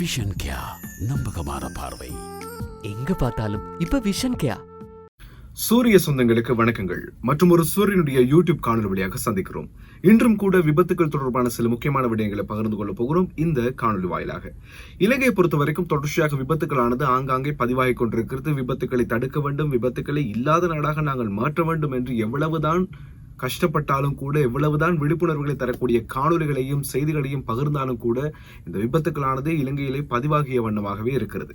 Vision கியா நம்பகமான பார்வை. எங்க பார்த்தாலும் இப்ப விஷன் கேயா சூரிய சொந்தங்களுக்கு வணக்கங்கள். மற்றும் ஒரு சூரியனுடைய யூடியூப் காணொலி வழியாக சந்திக்கிறோம். இன்றும் கூட விபத்துகள் தொடர்பான சில முக்கியமான விடயங்களை பகிர்ந்து கொள்ள போகிறோம் இந்த காணொலி வாயிலாக. இலங்கையை பொறுத்த வரைக்கும் தொடர்ச்சியாக விபத்துகளானது ஆங்காங்கே பதிவாகிக் கொண்டிருக்கிறது. விபத்துக்களை தடுக்க வேண்டும். விபத்துக்களை இல்லாத நாடாக நாங்கள் மாற்ற வேண்டும் என்று எவ்வளவுதான் கஷ்டப்பட்டாலும் கூட எவ்வளவுதான் விழிப்புணர்வுகளை தரக்கூடிய காணொலிகளையும் செய்திகளையும் பகிர்ந்தாலும் கூட இந்த விபத்துக்களானது இலங்கையிலே பதிவாகிய வண்ணமாகவே இருக்கிறது.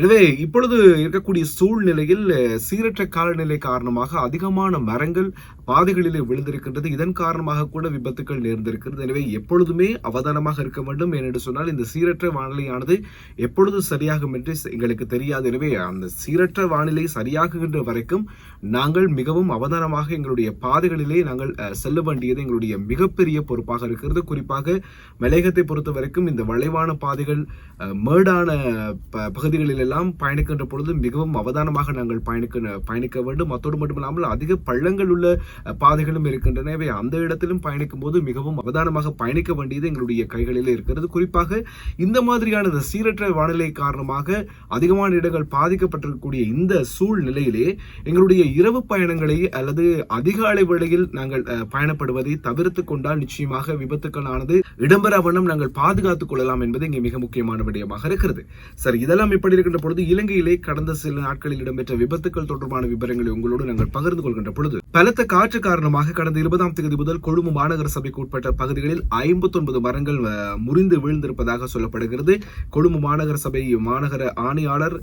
எனவே இப்பொழுது இருக்கக்கூடிய சூழ்நிலையில் சீரற்ற காலநிலை காரணமாக அதிகமான மரங்கள் பாதைகளிலே விழுந்திருக்கின்றது. இதன் காரணமாக கூட விபத்துக்கள் நேர்ந்திருக்கிறது. எனவே எப்பொழுதுமே அவதானமாக இருக்க வேண்டும். ஏனென்று சொன்னால் இந்த சீரற்ற வானிலையானது எப்பொழுது சரியாகும் என்று எங்களுக்கு தெரியாது. எனவே அந்த சீரற்ற வானிலை சரியாகுகின்ற வரைக்கும் நாங்கள் மிகவும் அவதானமாக எங்களுடைய பாதைகளிலே நாங்கள் செல்ல வேண்டியது எங்களுடைய மிகப்பெரிய பொறுப்பாக இருக்கிறது. குறிப்பாக மலையகத்தை பொறுத்த வரைக்கும் இந்த வளைவான பாதைகள் மேடான ப- பகுதிகளில் எல்லாம் பயணிக்கின்ற பொழுது மிகவும் அவதானமாக நாங்கள் பயணிக்க பயணிக்க வேண்டும். அத்தோடு மட்டுமில்லாமல் அதிக பள்ளங்கள் உள்ள பாதைகளும் இருக்கின்றன. இவை அந்த இடத்திலும் பயணிக்கும் போது மிகவும் அவதானமாக பயணிக்க வேண்டியது எங்களுடைய கைகளில் இருக்கிறது. குறிப்பாக இந்த மாதிரியான சீரற்ற வானிலை காரணமாக அதிகமான இடங்கள் பாதிக்கப்பட்டிருக்கக்கூடிய இந்த சூழ்நிலையிலே எங்களுடைய இரவு பயணங்களை அல்லது அதிக வேளையில் நாங்கள் பயணப்படுவதை தவிர்த்து கொண்டால் நிச்சயமாக விபத்துக்களானது இடம்பெற வண்ணம் நாங்கள் பாதுகாத்துக் கொள்ளலாம் என்பது இங்கே மிக முக்கியமான விடயமாக இருக்கிறது. சரி இதெல்லாம் இப்படி இருக்கின்ற பொழுது இலங்கையிலே கடந்த சில நாட்களில் இடம்பெற்ற விபத்துக்கள் தொடர்பான விவரங்களை உங்களோடு நாங்கள் பகிர்ந்து கொள்கின்ற பொழுது பலத்த காற்று காரணமாக கடந்த இருபதாம் தேதி முதல் கொழும்பு மாநகர சபைக்கு உட்பட்ட பகுதிகளில் ஐம்பத்தொன்பது மரங்கள் முறிந்து வீழ்ந்திருப்பதாக சொல்லப்படுகிறது. கொழும்பு மாநகர சபை மாநகர ஆணையாளர்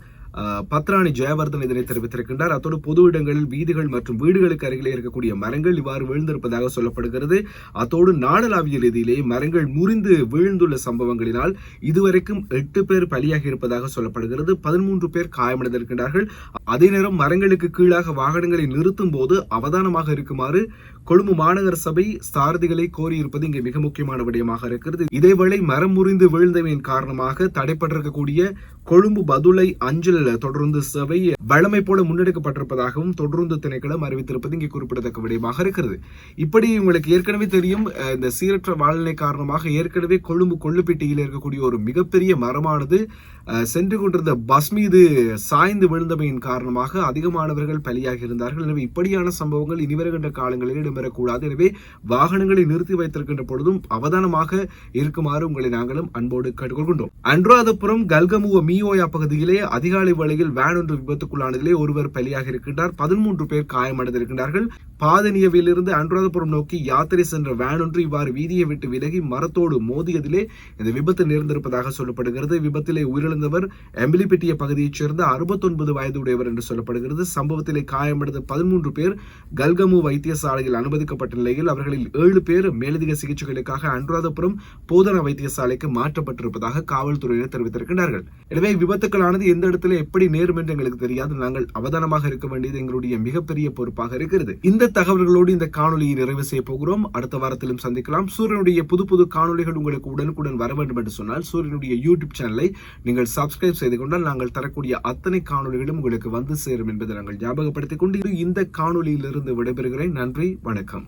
பத்ராணி ஜெயவர்தன் இதனை தெரிவித்திருக்கின்றார். அத்தோடு பொது இடங்களில் வீதிகள் மற்றும் வீடுகளுக்கு அருகிலே இருக்கக்கூடிய மரங்கள் இவ்வாறு வீழ்ந்திருப்பதாக சொல்லப்படுகிறது. அத்தோடு நாடளாவிய ரீதியிலே மரங்கள் முறிந்து வீழ்ந்துள்ள சம்பவங்களினால் இதுவரைக்கும் எட்டு பேர் பலியாகி இருப்பதாக சொல்லப்படுகிறது. பதிமூன்று பேர் காயமடைந்திருக்கின்றார்கள். அதே நேரம் மரங்களுக்கு கீழாக வாகனங்களை நிறுத்தும் போது அவதானமாக இருக்குமாறு கொழும்பு மாநகர சபை சாரதிகளை கோரியிருப்பது இங்கே மிக முக்கியமான விடயமாக இருக்கிறது. இதேவேளை மரம் முறிந்து வீழ்ந்தமையின் காரணமாக தடைப்பட்டிருக்கக்கூடிய கொழும்பு பதுளை அஞ்சல் தொடர்ந்து சேவை வழமை போல முன்னெடுக்கப்பட்டிருப்பதாகவும் தொடர்ந்து திணைக்களம் அறிவித்திருப்பது இங்கே குறிப்பிடத்தக்க விடயமாக இருக்கிறது. இப்படி உங்களுக்கு ஏற்கனவே தெரியும் இந்த சீரற்ற வானிலை காரணமாக ஏற்கனவே கொழும்பு கொள்ளுப்பட்டியில் இருக்கக்கூடிய ஒரு மிகப்பெரிய மரமானது சென்று கொண்டிருந்த பஸ் மீது சாய்ந்து விழுந்தமையின் காரணமாக அதிகமானவர்கள் பலியாக இருந்தார்கள். எனவே இப்படியான சம்பவங்கள் இனி வருகின்ற காலங்களில் இடம்பெறக்கூடாது. எனவே வாகனங்களை நிறுத்தி வைத்திருக்கின்ற பொழுதும் அவதானமாக இருக்குமாறு உங்களை நாங்களும் அன்போடு கேட்டுக்கொள்கின்றோம். அன்றாதபுரம் கல்கமுவ மீயோயா பகுதியிலே அதிகாலை வேளையில் வேன் ஒன்று விபத்துக்குள்ளானதிலே ஒருவர் பலியாக இருக்கின்றார். பதிமூன்று பேர் காயமடைந்திருக்கின்றார்கள். பாதனியவிலிருந்து அனுராதபுரம் நோக்கி யாத்திரை சென்ற வேன் ஒன்று இவ்வாறு வீதியை விட்டு விலகி மரத்தோடு மோதியதிலே இந்த விபத்து நேர்ந்திருப்பதாக சொல்லப்படுகிறது. விபத்திலே உயிரிழந்தவர் எம்பிலிப்பட்டிய பகுதியைச் சேர்ந்த அறுபத்தொன்பது வயதுடையவர் என்று சொல்லப்படுகிறது. சம்பவத்திலே காயமடைந்த பதிமூன்று பேர் கல்கமு வைத்தியசாலையில் அனுமதிக்கப்பட்ட நிலையில் அவர்களில் ஏழு பேர் மேலதிக சிகிச்சைகளுக்காக அனுராதபுரம் போதனா வைத்தியசாலைக்கு மாற்றப்பட்டிருப்பதாக காவல்துறையினர் தெரிவித்திருக்கிறார்கள் எனவே விபத்துக்களானது எந்த இடத்துல எப்படி நேரும் என்று எங்களுக்கு தெரியாது. நாங்கள் அவதானமாக இருக்க வேண்டியது எங்களுடைய மிகப்பெரிய பொறுப்பாக இருக்கிறது. இந்த இந்த தகவல்களோடு இந்த காணொலியை நிறைவு செய்ய போகிறோம். அடுத்த வாரத்திலும் சந்திக்கலாம். சூரியனுடைய புது புது காணொலிகள் உங்களுக்கு உடனுக்குடன் வர வேண்டும் என்று சொன்னால் சூரியனுடைய யூடியூப் சேனலை நீங்கள் சப்ஸ்கிரைப் செய்து கொண்டால் நாங்கள் தரக்கூடிய அத்தனை காணொலிகளும் உங்களுக்கு வந்து சேரும் என்பதை நாங்கள் ஞாபகப்படுத்திக் கொண்டு இந்த காணொலியிலிருந்து விடைபெறுகிறேன். நன்றி வணக்கம்.